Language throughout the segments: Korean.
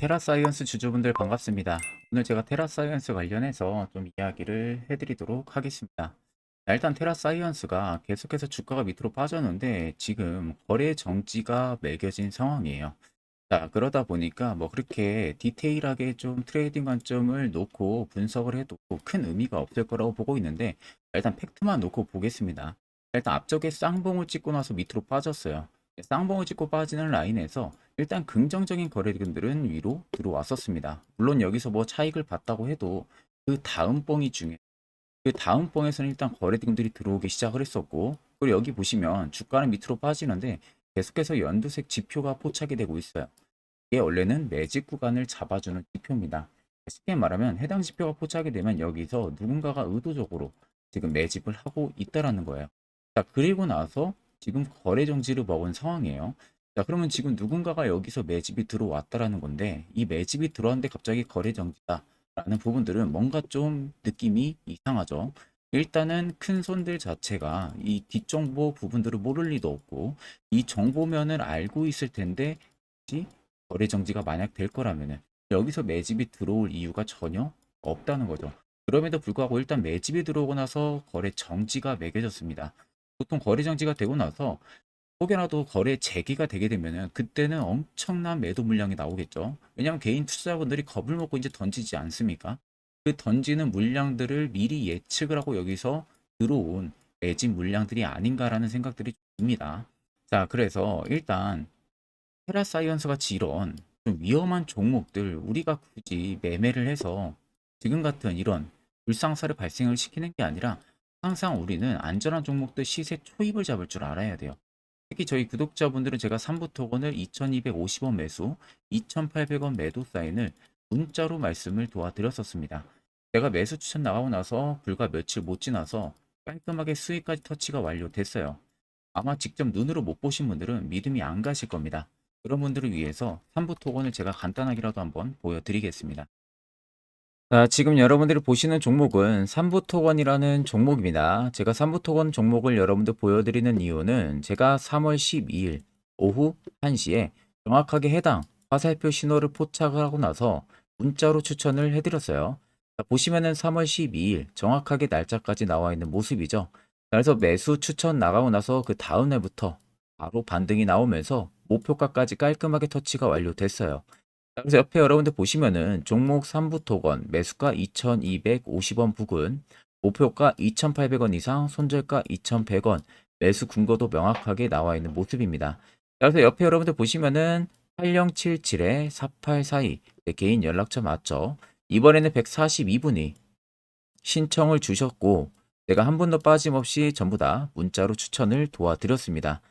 자, 테라사이언스 주주분들 반갑습니다. 오늘 제가 테라사이언스 관련해서 좀 이야기를 해드리도록 하겠습니다. 자, 일단 테라사이언스가 계속해서 주가가 밑으로 빠졌는데 지금 거래 정지가 매겨진 상황이에요. 자, 그러다 보니까 뭐 그렇게 디테일하게 좀 트레이딩 관점을 놓고 분석을 해도 큰 의미가 없을 거라고 보고 있는데 일단 팩트만 놓고 보겠습니다. 일단 앞쪽에 쌍봉을 찍고 나서 밑으로 빠졌어요. 쌍봉을 찍고 빠지는 라인에서 일단 긍정적인 거래금들은 위로 들어왔었습니다. 물론 여기서 뭐 차익을 봤다고 해도 그 다음 봉이 중요해요. 그 다음 봉에서는 일단 거래금들이 들어오기 시작을 했었고 그리고 여기 보시면 주가는 밑으로 빠지는데 계속해서 연두색 지표가 포착이 되고 있어요. 이게 원래는 매직 구간을 잡아주는 지표입니다. 쉽게 말하면 해당 지표가 포착이 되면 여기서 누군가가 의도적으로 지금 매집을 하고 있다라는 거예요. 자, 그리고 나서 지금 거래 정지를 먹은 상황이에요. 자, 그러면 지금 누군가가 여기서 매집이 들어왔다라는 건데, 이 매집이 들어왔는데 갑자기 거래 정지다라는 부분들은 뭔가 좀 느낌이 이상하죠. 일단은 큰 손들 자체가 이 뒷정보 부분들을 모를 리도 없고, 이 정보면을 알고 있을 텐데, 거래 정지가 만약 될 거라면은 여기서 매집이 들어올 이유가 전혀 없다는 거죠. 그럼에도 불구하고 일단 매집이 들어오고 나서 거래 정지가 매겨졌습니다. 보통 거래 정지가 되고 나서 혹여라도 거래 재개가 되게 되면은 그때는 엄청난 매도 물량이 나오겠죠. 왜냐하면 개인 투자자분들이 겁을 먹고 이제 던지지 않습니까? 그 던지는 물량들을 미리 예측을 하고 여기서 들어온 매집 물량들이 아닌가라는 생각들이 듭니다. 자, 그래서 일단 테라사이언스 같이 이런 좀 위험한 종목들 우리가 굳이 매매를 해서 지금 같은 이런 불상사를 발생을 시키는 게 아니라 항상 우리는 안전한 종목들 시세 초입을 잡을 줄 알아야 돼요. 특히 저희 구독자분들은 제가 3부 토건을 2250원 매수, 2800원 매도 사인을 문자로 말씀을 도와드렸었습니다. 제가 매수 추천 나가고 나서 불과 며칠 못 지나서 깔끔하게 수익까지 터치가 완료됐어요. 아마 직접 눈으로 못 보신 분들은 믿음이 안 가실 겁니다. 그런 분들을 위해서 3부 토건을 제가 간단하게라도 한번 보여드리겠습니다. 자, 지금 여러분들이 보시는 종목은 3부 토건이라는 종목입니다. 제가 3부 토건 종목을 여러분들 보여드리는 이유는 제가 3월 12일 오후 1시에 정확하게 해당 화살표 신호를 포착을 하고 나서 문자로 추천을 해드렸어요. 자, 보시면은 3월 12일 정확하게 날짜까지 나와 있는 모습이죠. 자, 그래서 매수 추천 나가고 나서 그 다음 날부터 바로 반등이 나오면서 목표가까지 깔끔하게 터치가 완료됐어요. 자, 그래서 옆에 여러분들 보시면은 종목 3부 토건 매수가 2250원 부근 목표가 2800원 이상 손절가 2100원 매수 근거도 명확하게 나와 있는 모습입니다. 자, 그래서 옆에 여러분들 보시면은 8077에 4842 개인 연락처 맞죠? 이번에는 142분이 신청을 주셨고 제가 한 분도 빠짐없이 전부 다 문자로 추천을 도와드렸습니다.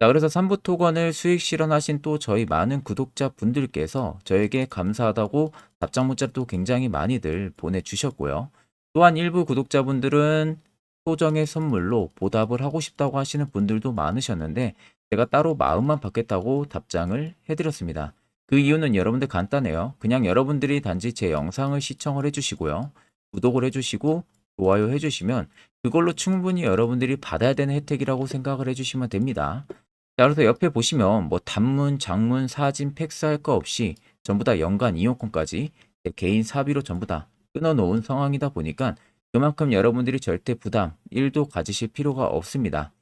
자, 그래서 3부 토건을 수익 실현하신 또 저희 많은 구독자 분들께서 저에게 감사하다고 답장 문자도 굉장히 많이들 보내주셨고요. 또한 일부 구독자분들은 소정의 선물로 보답을 하고 싶다고 하시는 분들도 많으셨는데 제가 따로 마음만 받겠다고 답장을 해드렸습니다. 그 이유는 여러분들 간단해요. 그냥 여러분들이 단지 제 영상을 시청을 해주시고요. 구독을 해주시고 좋아요 해주시면 그걸로 충분히 여러분들이 받아야 되는 혜택이라고 생각을 해주시면 됩니다. 자, 그래서 옆에 보시면 뭐 단문, 장문, 사진, 팩스 할 거 없이 전부 다 연간 이용권까지 제 개인 사비로 전부 다 끊어놓은 상황이다 보니까 그만큼 여러분들이 절대 부담 1도 가지실 필요가 없습니다.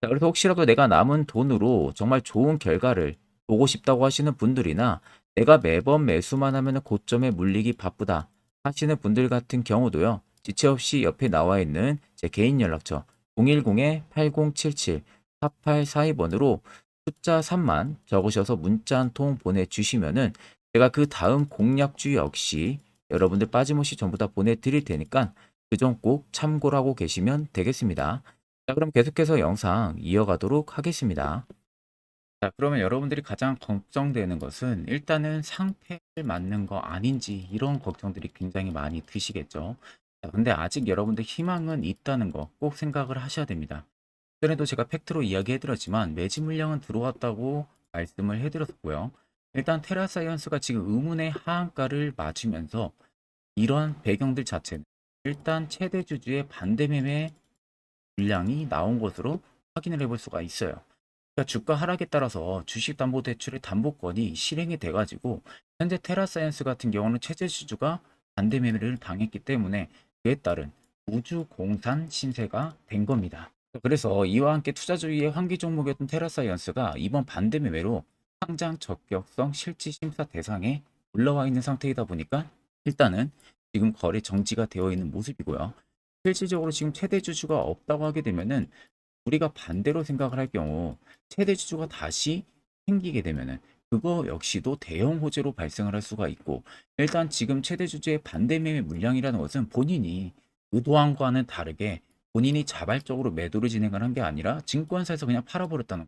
자, 그래서 혹시라도 내가 남은 돈으로 정말 좋은 결과를 보고 싶다고 하시는 분들이나 내가 매번 매수만 하면 고점에 물리기 바쁘다 하시는 분들 같은 경우도요. 지체 없이 옆에 나와 있는 제 개인 연락처 010-8077 4842번으로 숫자 3만 적으셔서 문자 한 통 보내주시면은 제가 그 다음 공략주 역시 여러분들 빠짐없이 전부 다 보내드릴 테니까 그 점 꼭 참고를 하고 계시면 되겠습니다. 자, 그럼 계속해서 영상 이어가도록 하겠습니다. 자, 그러면 여러분들이 가장 걱정되는 것은 일단은 상패를 맞는 거 아닌지 이런 걱정들이 굉장히 많이 드시겠죠. 자, 근데 아직 여러분들 희망은 있다는 거 꼭 생각을 하셔야 됩니다. 전에도 제가 팩트로 이야기해드렸지만 매집 물량은 들어왔다고 말씀을 해드렸고요. 일단 테라사이언스가 지금 의문의 하한가를 맞으면서 이러한 배경들 자체는 일단 최대 주주의 반대 매매 물량이 나온 것으로 확인을 해볼 수가 있어요. 그러니까 주가 하락에 따라서 주식담보대출의 담보권이 실행이 돼가지고 현재 테라사이언스 같은 경우는 체제 주주가 반대 매매를 당했기 때문에 그에 따른 우주 공산 신세가 된 겁니다. 그래서 이와 함께 투자주의의 환기 종목이었던 테라사이언스가 이번 반대 매매로 상장 적격성 실지 심사 대상에 올라와 있는 상태이다 보니까 일단은 지금 거래 정지가 되어 있는 모습이고요. 실질적으로 지금 최대 주주가 없다고 하게 되면은 우리가 반대로 생각을 할 경우 최대 주주가 다시 생기게 되면은 그거 역시도 대형 호재로 발생을 할 수가 있고 일단 지금 최대 주주의 반대 매매 물량이라는 것은 본인이 의도한 과는 다르게 본인이 자발적으로 매도를 진행을 한 게 아니라 증권사에서 그냥 팔아버렸다는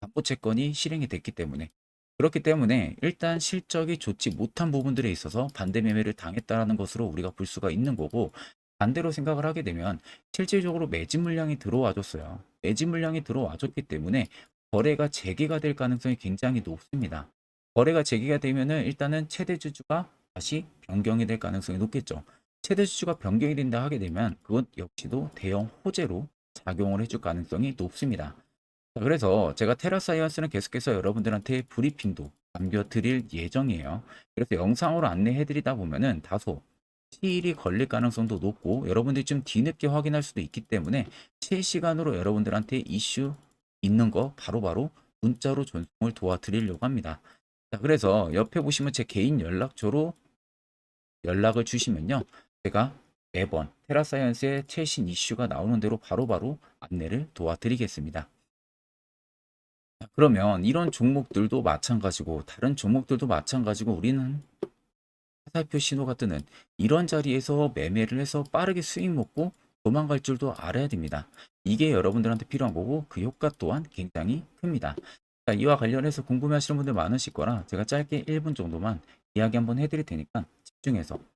담보 채권이 실행이 됐기 때문에 그렇기 때문에 일단 실적이 좋지 못한 부분들에 있어서 반대 매매를 당했다라는 것으로 우리가 볼 수가 있는 거고 반대로 생각을 하게 되면 실질적으로 매집 물량이 들어와 줬어요. 매집 물량이 들어와 줬기 때문에 거래가 재개가 될 가능성이 굉장히 높습니다. 거래가 재개가 되면은 일단은 최대 주주가 다시 변경이 될 가능성이 높겠죠. 최대 주주가 변경이 된다 하게 되면 그것 역시도 대형 호재로 작용을 해줄 가능성이 높습니다. 자, 그래서 제가 테라사이언스는 계속해서 여러분들한테 브리핑도 남겨드릴 예정이에요. 그래서 영상으로 안내해드리다 보면은 다소 시일이 걸릴 가능성도 높고 여러분들이 좀 뒤늦게 확인할 수도 있기 때문에 실시간으로 여러분들한테 이슈 있는 거 바로바로 문자로 전송을 도와드리려고 합니다. 자, 그래서 옆에 보시면 제 개인 연락처로 연락을 주시면요. 제가 매번 테라사이언스의 최신 이슈가 나오는 대로 바로바로 안내를 도와드리겠습니다. 자, 그러면 이런 종목들도 마찬가지고 다른 종목들도 마찬가지고 우리는 화살표 신호가 뜨는 이런 자리에서 매매를 해서 빠르게 수익 먹고 도망갈 줄도 알아야 됩니다. 이게 여러분들한테 필요한 거고 그 효과 또한 굉장히 큽니다. 자, 이와 관련해서 궁금해하시는 분들 많으실 거라 제가 짧게 1분 정도만 이야기 한번 해드릴 테니까 집중해서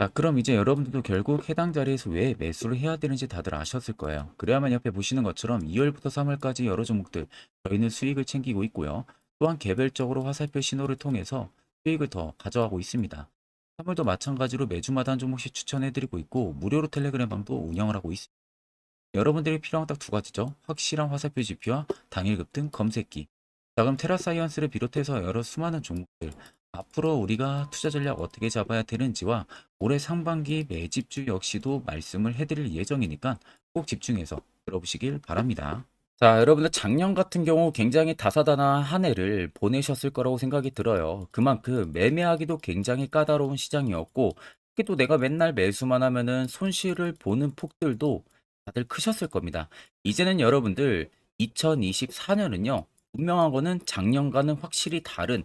자, 그럼 이제 여러분들도 결국 해당 자리에서 왜 매수를 해야 되는지 다들 아셨을 거예요. 그래야만 옆에 보시는 것처럼 2월부터 3월까지 여러 종목들 저희는 수익을 챙기고 있고요. 또한 개별적으로 화살표 신호를 통해서 수익을 더 가져가고 있습니다. 3월도 마찬가지로 매주마다 한 종목씩 추천해드리고 있고 무료로 텔레그램 방도 운영을 하고 있습니다. 여러분들이 필요한 딱 두 가지죠. 확실한 화살표 지표와 당일 급등 검색기. 자 그럼 테라사이언스를 비롯해서 여러 수많은 종목들 앞으로 우리가 투자 전략 어떻게 잡아야 되는지와 올해 상반기 매집주 역시도 말씀을 해드릴 예정이니까 꼭 집중해서 들어보시길 바랍니다. 자, 여러분들 작년 같은 경우 굉장히 다사다난한 한 해를 보내셨을 거라고 생각이 들어요. 그만큼 매매하기도 굉장히 까다로운 시장이었고, 특히 또 내가 맨날 매수만 하면은 손실을 보는 폭들도 다들 크셨을 겁니다. 이제는 여러분들 2024년은요, 분명한 거는 작년과는 확실히 다른